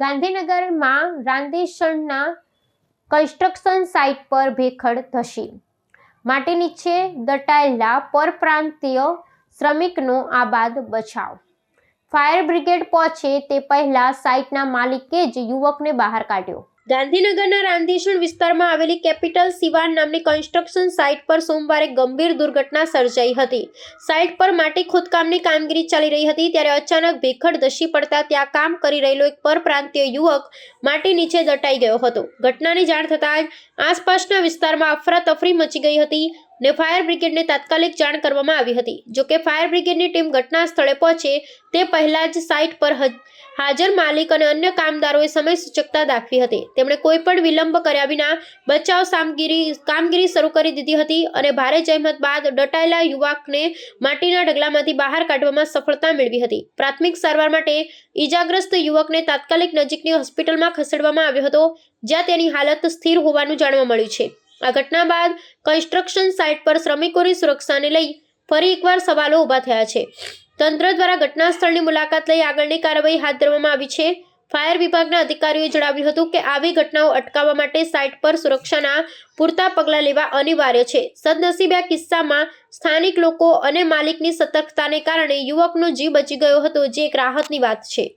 ગાંધીનગરમાં રાંદેશણના construction site પર ભેખડ ધસી. માટી નીચે દટાયેલા પરપ્રાંતીય શ્રમિકનો આબાદ બચાવ. ફાયર બ્રિગેડ પહોંચે તે પહેલાં સાઇટના માલિકે જ યુવકને બહાર કાઢ્યો. ગાંધીનગરના રાંધેશણ વિસ્તારમાં આવેલી કેપિટલ સિવાન નામની કન્સ્ટ્રક્શન સાઇટ પર સોમવારે ગંભીર દુર્ઘટના સર્જાઈ હતી. સાઇટ પર માટી ખોદકામની કામગીરી ચાલી રહી હતી ત્યારે અચાનક ભેખડ ધસી પડતા ત્યાં કામ કરી રહેલો એક પરપ્રાંતીય યુવક માટી નીચે દટાઈ ગયો હતો. ઘટનાની જાણ થતાં જ આસપાસના વિસ્તારમાં અફરાતફરી મચી ગઈ હતી ને ફાયર બ્રિગેડને તાત્કાલિક જાણ કરવામાં આવી હતી. જોકે ફાયર બ્રિગેડની ટીમ ઘટના સ્થળે પહોંચે તે પહેલા જ સાઇટ પર હાજર માલિક અને અન્ય કામદારોએ સમય સૂચકતા દાખવી હતી. તેમણે કોઈ પણ વિલંબ કર્યા વિના બચાવ કામગીરી કામગીરી શરૂ કરી દીધી હતી અને ભારે જહેમત બાદ દટાયેલા યુવકને માટીના ઢગલામાંથી બહાર કાઢવામાં સફળતા મેળવી હતી. પ્રાથમિક સારવાર માટે ઈજાગ્રસ્ત યુવકને તાત્કાલિક નજીકની હોસ્પિટલમાં ખસેડવામાં આવ્યો હતો, જ્યાં તેની હાલત સ્થિર હોવાનું જાણવા મળ્યું છે. આ ઘટના બાદ કન્સ્ટ્રક્શન સાઇટ પર શ્રમિકોની સુરક્ષાને લઈ ફરી એકવાર સવાલો ઊભા થયા છે. તંત્ર દ્વારા ઘટના સ્થળની મુલાકાત લઈ આગળની કાર્યવાહી હાથ ધરવામાં આવી છે. ફાયર વિભાગના અધિકારીઓએ જણાવ્યું હતું કે આવી ઘટનાઓ અટકાવવા માટે સાઇટ પર સુરક્ષાના પૂરતા પગલાં લેવા અનિવાર્ય છે. સદનસીબે આ કિસ્સામાં સ્થાનિક લોકો અને માલિકની સતર્કતાને કારણે યુવકનો જીવ બચી ગયો હતો, જે એક રાહતની વાત છે.